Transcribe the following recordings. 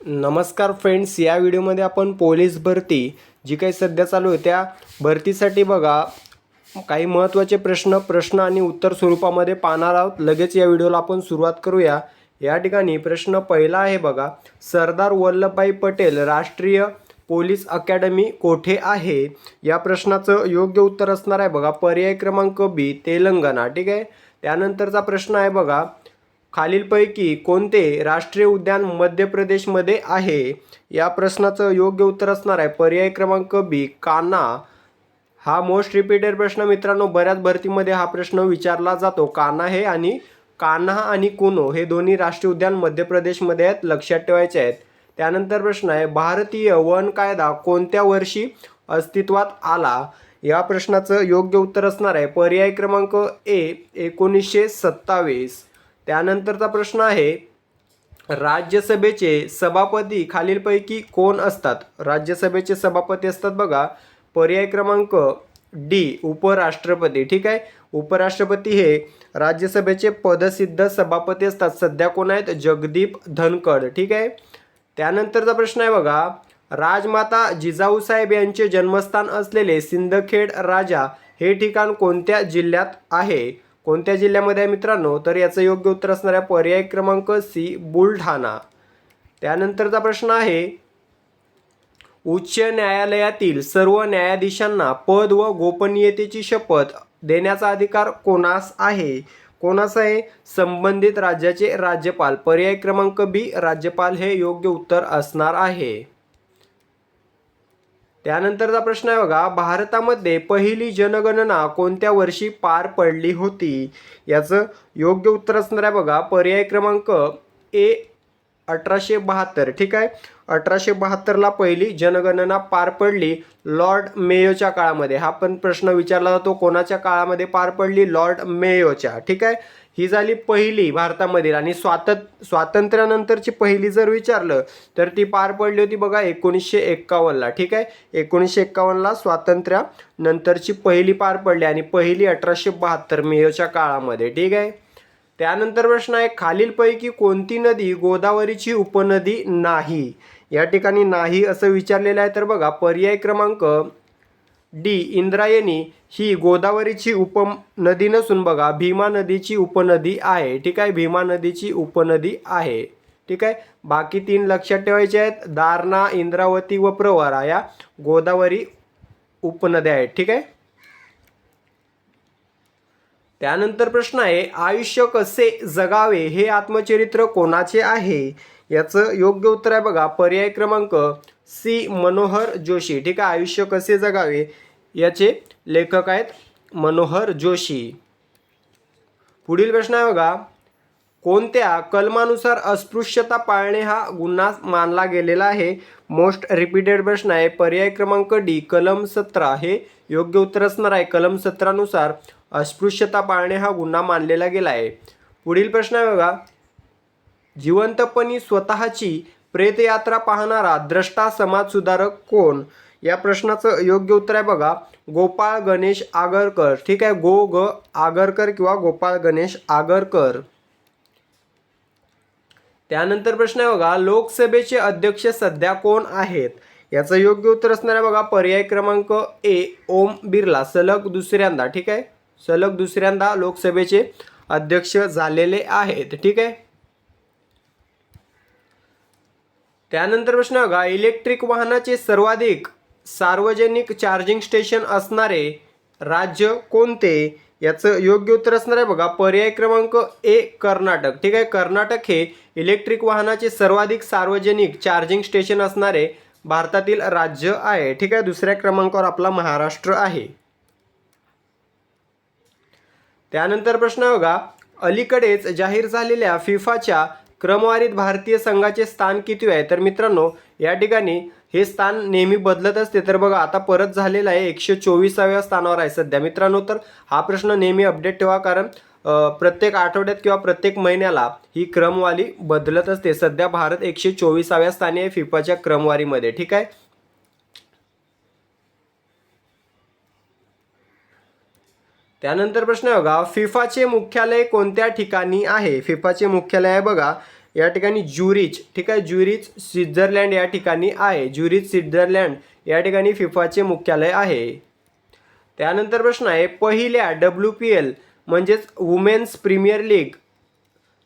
नमस्कार फ्रेंड्स या व्हिडिओमध्ये आपण पोलीस भरती जी काही सध्या चालू आहे त्या भरतीसाठी बघा काही महत्त्वाचे प्रश्न प्रश्न आणि उत्तर स्वरूपामध्ये पाहणार आहोत. लगेच या व्हिडिओला आपण सुरुवात करूया. या ठिकाणी प्रश्न पहिला आहे बघा सरदार वल्लभभाई पटेल राष्ट्रीय पोलीस अकॅडमी कोठे आहे? या प्रश्नाचं योग्य उत्तर असणार आहे बघा पर्याय क्रमांक बी तेलंगणा ठीक आहे? त्यानंतरचा प्रश्न आहे बघा खालीलपैकी कोणते राष्ट्रीय उद्यान मध्य प्रदेशमध्ये आहे? या प्रश्नाचं योग्य उत्तर असणार आहे. पर्याय क्रमांक बी कान्हा. हा मोस्ट रिपीटेड प्रश्न मित्रांनो बऱ्याच भरतीमध्ये हा प्रश्न विचारला जातो. कान्हा हे आणि कान्हा आणि कुनो हे दोन्ही राष्ट्रीय उद्यान मध्य प्रदेशमध्ये आहेत लक्षात ठेवायचे आहेत. त्यानंतर प्रश्न आहे भारतीय वन कायदा कोणत्या वर्षी अस्तित्वात आला? या प्रश्नाचं योग्य उत्तर असणार आहे. पर्याय क्रमांक ए एकोणीसशे सत्तावीस. त्यानंतरचा प्रश्न आहे राज्यसभेचे सभापती खालीलपैकी कोण असतात? राज्यसभेचे सभापती असतात बघा पर्याय क्रमांक डी उपराष्ट्रपती. ठीक आहे? उपराष्ट्रपती हे राज्यसभेचे पदसिद्ध सभापती असतात. सध्या कोण आहेत? जगदीप धनखड. ठीक आहे? त्यानंतरचा प्रश्न आहे बघा राजमाता जिजाऊसाहेब यांचे जन्मस्थान असलेले सिंदखेड राजा हे ठिकाण कोणत्या जिल्ह्यात आहे? कोणत्या जिल्ह्यामध्ये आहे मित्रांनो? तर याचं योग्य उत्तर असणार आहे पर्याय क्रमांक सी बुलढाणा. त्यानंतरचा प्रश्न आहे उच्च न्यायालयातील सर्व न्यायाधीशांना पद व गोपनीयतेची शपथ देण्याचा अधिकार कोणास आहे? कोणास आहे? संबंधित राज्याचे राज्यपाल. पर्याय क्रमांक बी राज्यपाल हे योग्य उत्तर असणार आहे. त्यानंतरचा प्रश्न आहे बघा भारतामध्ये पहिली जनगणना कोणत्या वर्षी पार पडली होती? याचं योग्य उत्तर असणार आहे बघा पर्याय क्रमांक ए अठराशे बहात्तर. ठीक आहे? अठराशे बहात्तरला पहिली जनगणना पार पडली लॉर्ड मेयोच्या काळामध्ये. हा पण प्रश्न विचारला जातो कोणाच्या काळामध्ये पार पडली? लॉर्ड मेयोच्या. ठीक आहे? ही झाली पहिली भारतामधील आणि स्वातंत स्वातंत्र्यानंतरची पहिली जर विचारलं तर ती पार पडली होती बघा एकोणीसशे एक्कावन्नला ठीक आहे? एकोणीसशे एक्कावन्नला स्वातंत्र्यानंतरची पहिली पार पडली आणि पहिली अठराशे बहात्तर मेयोच्या काळामध्ये ठीक आहे? त्यानंतर प्रश्न आहे खालीलपैकी कोणती नदी गोदावरीची उपनदी नाही? या ठिकाणी नाही असं विचारलेलं आहे तर बघा पर्याय क्रमांक डी. इंद्रायणी ही गोदावरीची उपनदी नसून बघा भीमा नदीची उपनदी आहे. ठीक आहे? भीमा नदीची उपनदी आहे. ठीक आहे? बाकी तीन लक्षात ठेवायचे आहेत. दारणा इंद्रावती व प्रवरा या गोदावरी उपनद्या आहेत. ठीक आहे? त्यानंतर प्रश्न आहे आयुष्य कसे जगावे? हे आत्मचरित्र कोणाचे आहे? याचं योग्य उत्तर आहे बघा पर्याय क्रमांक सी मनोहर जोशी. ठीक आहे आयुष्य कसे जगावे? याचे लेखक आहेत मनोहर जोशी. पुढील प्रश्न आहे बघा. कोणत्या कलमानुसार अस्पृश्यता पाळणे हा गुन्हा मानला गेलेला आहे? मोस्ट रिपीटेड प्रश्न आहे. पर्याय क्रमांक डी कलम सतरा. हे योग्य उत्तर असणार आहे. कलम सतरानुसार अस्पृश्यता पाळणे हा गुन्हा मानलेला गेला आहे. पुढील प्रश्न आहे बघा. जिवंतपणी स्वतःची प्रेतयात्रा पाहणारा द्रष्टा समाजसुधारक कोण? या प्रश्नाचं योग्य उत्तर आहे बघा गोपाळ गणेश आगरकर. ठीक आहे गो ग आगरकर किंवा गोपाळ गणेश आगरकर. त्यानंतर प्रश्न आहे बघा लोकसभेचे अध्यक्ष सध्या कोण आहेत? याचं योग्य उत्तर असणार आहे बघा पर्याय क्रमांक ए ओम बिर्ला सलग दुसऱ्यांदा. ठीक आहे सलग दुसऱ्यांदा लोकसभेचे अध्यक्ष झालेले आहेत. ठीक आहे त्यानंतर प्रश्न बघा इलेक्ट्रिक वाहनाचे सर्वाधिक सार्वजनिक चार्जिंग स्टेशन असणारे राज्य कोणते? याचं योग्य उत्तर असणार आहे बघा पर्याय क्रमांक ए कर्नाटक. ठीक आहे कर्नाटक हे इलेक्ट्रिक वाहनाचे सर्वाधिक सार्वजनिक चार्जिंग स्टेशन असणारे भारतातील राज्य आहे. ठीक आहे दुसऱ्या क्रमांकावर आपला महाराष्ट्र आहे. त्यानंतर प्रश्न बघा अलीकडेच जाहीर झालेल्या फिफाच्या क्रमवारीत भारतीय संघाचे स्थान किती आहे? तर मित्रांनो या ठिकाणी हे स्थान नेहमी बदलत असते. तर बघा आता परत झालेलं आहे एकशे चोवीसाव्या स्थानावर आहे सध्या. मित्रांनो तर हा प्रश्न नेहमी अपडेट ठेवा कारण प्रत्येक आठवड्यात किंवा प्रत्येक महिन्याला ही क्रमवारी बदलत असते. सध्या भारत एकशे चोवीसाव्या स्थानी आहे फिफाच्या क्रमवारीमध्ये. ठीक आहे? त्यानंतर प्रश्न आहे बघा फिफाचे मुख्यालय कोणत्या ठिकाणी आहे? फिफाचे मुख्यालय आहे बघा या ठिकाणी ज्युरिच ठीक आहे? ज्युरिच स्वित्झर्लंड या ठिकाणी आहे. ज्युरिच स्वित्झर्लंड या ठिकाणी फिफाचे मुख्यालय आहे. त्यानंतर प्रश्न आहे पहिल्या डब्ल्यू पी एल म्हणजेच वुमेन्स प्रीमियर लीग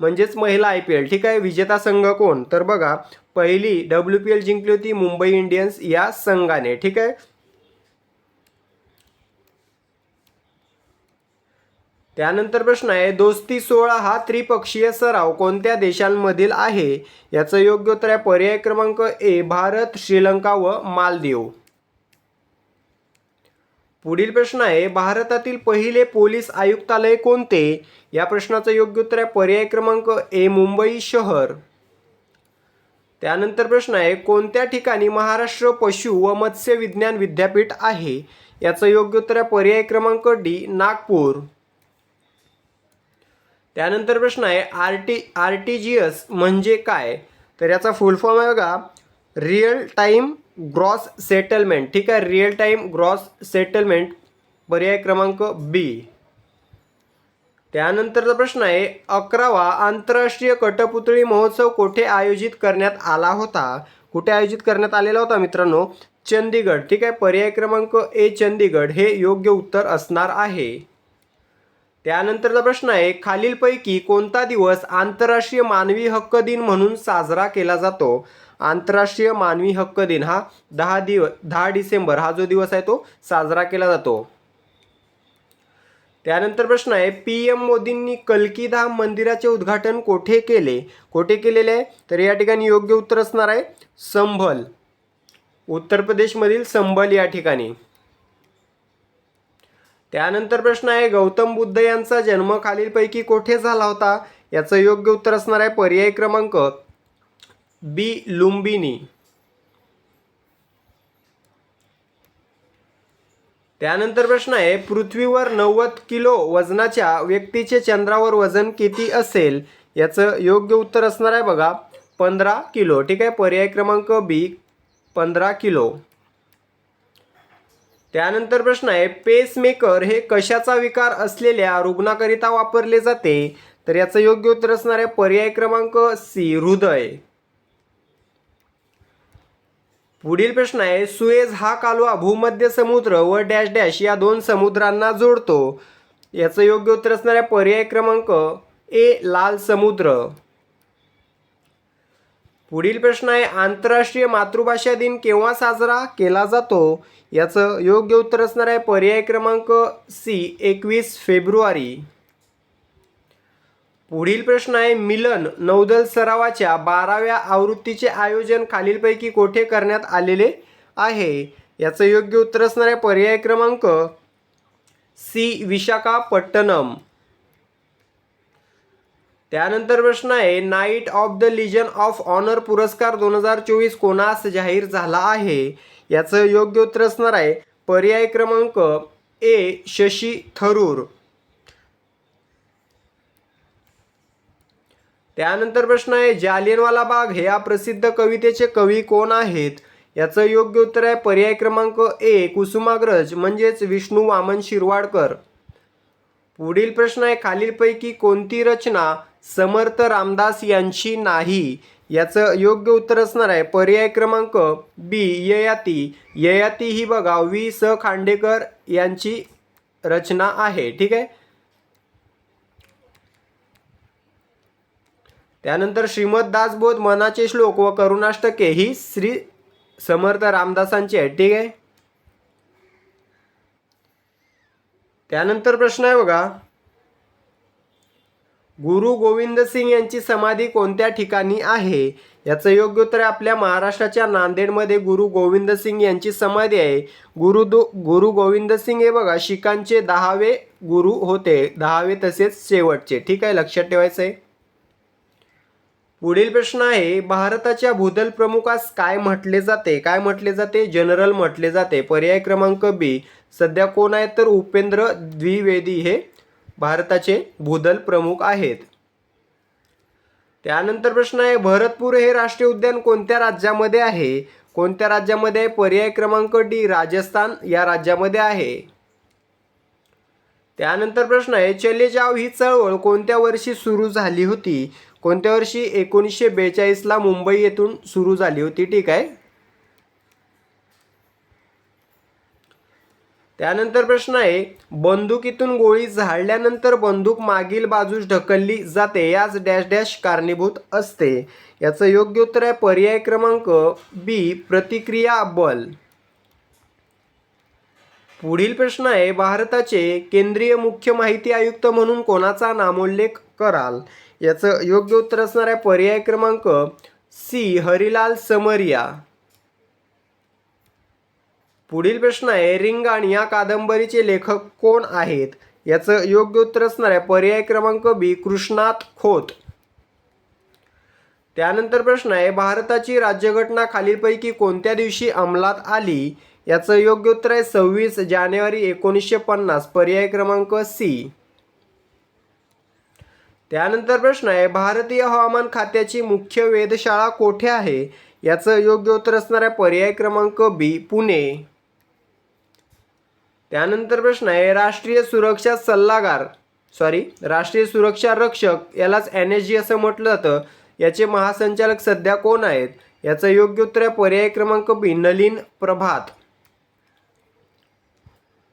म्हणजेच महिला आय पी एल ठीक आहे? विजेता संघ कोण? तर बघा पहिली डब्ल्यू पी एल जिंकली होती मुंबई इंडियन्स या संघाने ठीक आहे? त्यानंतर प्रश्न आहे दोस्ती सोहळा हा त्रिपक्षीय सराव कोणत्या देशांमधील आहे? याचं योग्य उत्तर आहे पर्याय क्रमांक ए भारत श्रीलंका व मालदीव. पुढील प्रश्न आहे भारतातील पहिले पोलीस आयुक्तालय कोणते? या प्रश्नाचं योग्य उत्तर आहे पर्याय क्रमांक ए मुंबई शहर. त्यानंतर प्रश्न आहे कोणत्या ठिकाणी महाराष्ट्र पशु व मत्स्य विज्ञान विद्यापीठ आहे? याचं योग्य उत्तर आहे पर्याय क्रमांक डी नागपूर. त्यानंतर प्रश्न आहे R T R T G S म्हणजे काय? तर याचा फुल फॉर्म आहे बघा. रिअल टाईम ग्रॉस सेटलमेंट ठीक आहे रिअल टाईम ग्रॉस सेटलमेंट पर्याय क्रमांक बी त्यानंतरचा प्रश्न आहे अकरावा आंतरराष्ट्रीय कटपुतळी महोत्सव कुठे आयोजित करण्यात आला होता? कुठे आयोजित करण्यात आलेला होता मित्रांनो? चंदीगड ठीक आहे पर्याय क्रमांक ए चंदीगड हे योग्य उत्तर असणार आहे. त्यानंतरचा प्रश्न आहे खालीलपैकी कोणता दिवस आंतरराष्ट्रीय मानवी हक्क दिन म्हणून साजरा केला जातो? आंतरराष्ट्रीय मानवी हक्क दिन हा दहा दिव दहा डिसेंबर हा जो दिवस आहे तो साजरा केला जातो. त्यानंतर प्रश्न आहे पी एम मोदींनी कलकीधाम मंदिराचे उद्घाटन कोठे केले? कोठे केलेले आहे? तर या ठिकाणी योग्य उत्तर असणार आहे संभल. उत्तर प्रदेशमधील संभल या ठिकाणी. त्यानंतर प्रश्न आहे गौतम बुद्ध यांचा जन्म खालीलपैकी कोठे झाला होता? याचं योग्य उत्तर असणार आहे पर्याय क्रमांक बी लुंबिनी. त्यानंतर प्रश्न आहे पृथ्वीवर नव्वद किलो वजनाच्या व्यक्तीचे चंद्रावर वजन किती असेल? याचं योग्य उत्तर असणार आहे बघा पंधरा किलो. ठीक आहे पर्याय क्रमांक बी पंधरा किलो. त्यानंतर प्रश्न आहे पेसमेकर हे कशाचा विकार असलेल्या रुग्णाकरिता वापरले जाते? तर याचं योग्य उत्तर असणार आहे पर्याय क्रमांक सी हृदय. पुढील प्रश्न आहे सुएज हा कालवा भूमध्य समुद्र व डॅश डॅश या दोन समुद्रांना जोडतो. याचं योग्य उत्तर असणार आहे पर्याय क्रमांक ए लाल समुद्र. पुढील प्रश्न आहे आंतरराष्ट्रीय मातृभाषा दिन केव्हा साजरा केला जातो? याचं योग्य उत्तर असणार आहे पर्याय क्रमांक सी एकवीस फेब्रुवारी. पुढील प्रश्न आहे मिलन नौदल सरावाच्या बाराव्या आवृत्तीचे आयोजन खालीलपैकी कोठे करण्यात आलेले आहे? याचं योग्य उत्तर असणार आहे पर्याय क्रमांक सी विशाखापट्टणम. त्यानंतर प्रश्न आहे knight of the legion of honour पुरस्कार दोन हजार चोवीस कोणास जाहीर झाला आहे? याचं योग्य उत्तर असणार आहे पर्याय क्रमांक ए शशी थरूर. त्यानंतर प्रश्न आहे जालियनवाला बाग हे या प्रसिद्ध कवितेचे कवी कोण आहेत? याचं योग्य उत्तर आहे पर्याय क्रमांक ए कुसुमाग्रज म्हणजेच विष्णू वामन शिरवाडकर. पुढील प्रश्न आहे खालीलपैकी कोणती रचना समर्थ रामदास यांची नाही? याचं योग्य उत्तर असणार आहे पर्याय क्रमांक बी ययाती. ययाती ही बघा वी स. खांडेकर यांची रचना आहे ठीक आहे? त्यानंतर श्रीमद दासबोध मनाचे श्लोक व करुणाष्टके ही श्री समर्थ रामदासांची आहे ठीक आहे? त्यानंतर प्रश्न आहे बघा. गुरु गोविंद सिंग यांची समाधी कोणत्या ठिकाणी आहे? याचं योग्य उत्तर आपल्या महाराष्ट्राच्या नांदेडमध्ये गुरु गोविंद सिंग यांची समाधी आहे. गुरु दो गुरु गोविंद सिंग हे बघा शिखांचे दहावे गुरु होते. दहावे तसेच शेवटचे. ठीक आहे लक्षात ठेवायचं आहे पुढील प्रश्न आहे भारताच्या भूदल प्रमुखास काय म्हटले जाते? काय म्हटले जाते? जनरल म्हटले जाते. पर्याय क्रमांक बी. सध्या कोण आहेत तर उपेंद्र द्विवेदी हे भारताचे भूदल प्रमुख आहेत. त्यानंतर प्रश्न आहे भरतपूर हे राष्ट्रीय उद्यान कोणत्या राज्यामध्ये आहे? कोणत्या राज्यामध्ये आहे? पर्याय क्रमांक डी राजस्थान या राज्यामध्ये आहे. त्यानंतर प्रश्न आहे चले जाव ही चळवळ कोणत्या वर्षी सुरू झाली होती? कोणत्या वर्षी एकोणीसशे बेचाळीसला मुंबई येथून सुरू झाली होती? ठीक आहे. त्यानंतर प्रश्न आहे बंदुकीतून गोळी झाडल्यानंतर बंदूक मागील बाजूस ढकलली जाते याच डॅश डॅश कारणीभूत असते. याचं योग्य उत्तर आहे पर्याय क्रमांक बी प्रतिक्रिया बल. पुढील प्रश्न आहे भारताचे केंद्रीय मुख्य माहिती आयुक्त म्हणून कोणाचा नामोल्लेख कराल? याचं योग्य उत्तर असणार आहे पर्याय क्रमांक सी हरिलाल समरिया. पुढील प्रश्न आहे रिंगाण या कादंबरीचे लेखक कोण आहेत? याचं योग्य उत्तर असणार आहे पर्याय क्रमांक बी कृष्णात खोत. त्यानंतर प्रश्न आहे भारताची राज्यघटना खालीलपैकी कोणत्या दिवशी अंमलात आली? याचं योग्य उत्तर आहे सव्वीस जानेवारी एकोणीसशे पन्नास. पर्याय क्रमांक सी. त्यानंतर प्रश्न आहे भारतीय हवामान खात्याची मुख्य वेधशाळा कोठे आहे? याचं योग्य उत्तर असणार आहे पर्याय क्रमांक बी पुणे. त्यानंतर प्रश्न आहे राष्ट्रीय सुरक्षा सल्लागार सॉरी राष्ट्रीय सुरक्षा रक्षक यालाच एन एस जी असं म्हटलं जातं. याचे महासंचालक सध्या कोण आहेत? याचं योग्य उत्तर आहे पर्याय क्रमांक बी नलीन प्रभात.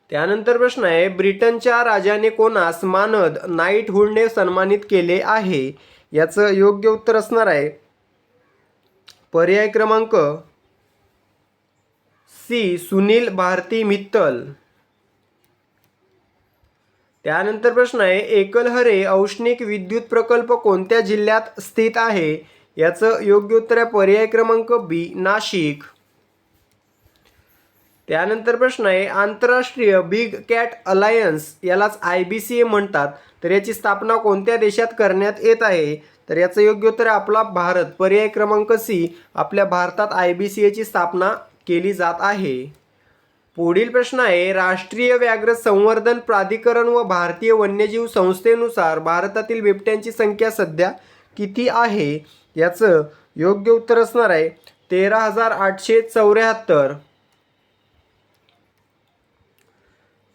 त्यानंतर प्रश्न आहे ब्रिटनच्या राजाने कोणास मानद नाईटहुडने सन्मानित केले आहे? याचं योग्य उत्तर असणार आहे. पर्याय क्रमांक सी सुनील भारती मित्तल. त्यानंतर प्रश्न आहे एकलहरे औष्णिक विद्युत प्रकल्प कोणत्या जिल्ह्यात स्थित आहे? याचं योग्य उत्तर आहे पर्याय क्रमांक बी नाशिक. त्यानंतर प्रश्न आहे आंतरराष्ट्रीय बिग कॅट अलायन्स यालाच आय बी सी ए म्हणतात. तर याची स्थापना कोणत्या देशात करण्यात येत आहे? तर याचं योग्य उत्तर आपला भारत. पर्याय क्रमांक सी आपल्या भारतात आय बी सी एची स्थापना केली जात आहे. पुढील प्रश्न आहे राष्ट्रीय व्याघ्र संवर्धन प्राधिकरण व भारतीय वन्यजीव संस्थेनुसार भारतातील बिबट्यांची संख्या सध्या किती आहे? याचं योग्य उत्तर असणार आहे तेरा हजार आठशे चौऱ्याहत्तर.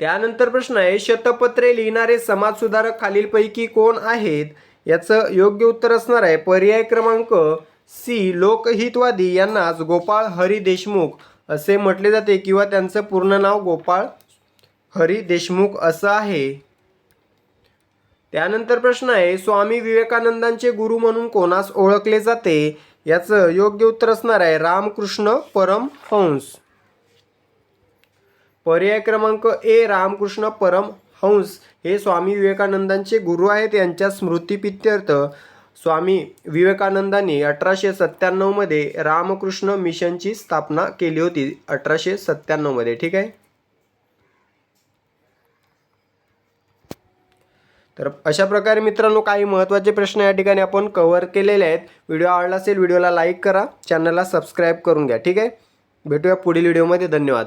त्यानंतर प्रश्न आहे शतपत्रे लिहिणारे समाजसुधारक खालीलपैकी कोण आहेत? याचं योग्य उत्तर असणार आहे पर्याय क्रमांक सी लोकहितवादी. यांनाच गोपाळ हरी देशमुख असे म्हटले जाते किंवा त्यांचं पूर्ण नाव गोपाळ हरी देशमुख असं आहे. त्यानंतर प्रश्न आहे स्वामी विवेकानंदांचे गुरु म्हणून कोणास ओळखले जाते? याचं योग्य उत्तर असणार आहे रामकृष्ण परमहंस. पर्याय क्रमांक ए रामकृष्ण परमहंस हे स्वामी विवेकानंदांचे गुरु आहेत यांच्या स्मृतिपित्यर्थ स्वामी विवेकानंदांनी अठराशे सत्त्याण्णवमध्ये रामकृष्ण मिशनची स्थापना केली होती. अठराशे सत्त्याण्णवमध्ये ठीक आहे? तर अशा प्रकारे मित्रांनो काही महत्त्वाचे प्रश्न या ठिकाणी आपण कव्हर केलेले आहेत. व्हिडिओ आवडला असेल व्हिडिओला लाईक करा. चॅनलला सबस्क्राईब करून घ्या ठीक आहे? भेटूया पुढील व्हिडिओमध्ये धन्यवाद.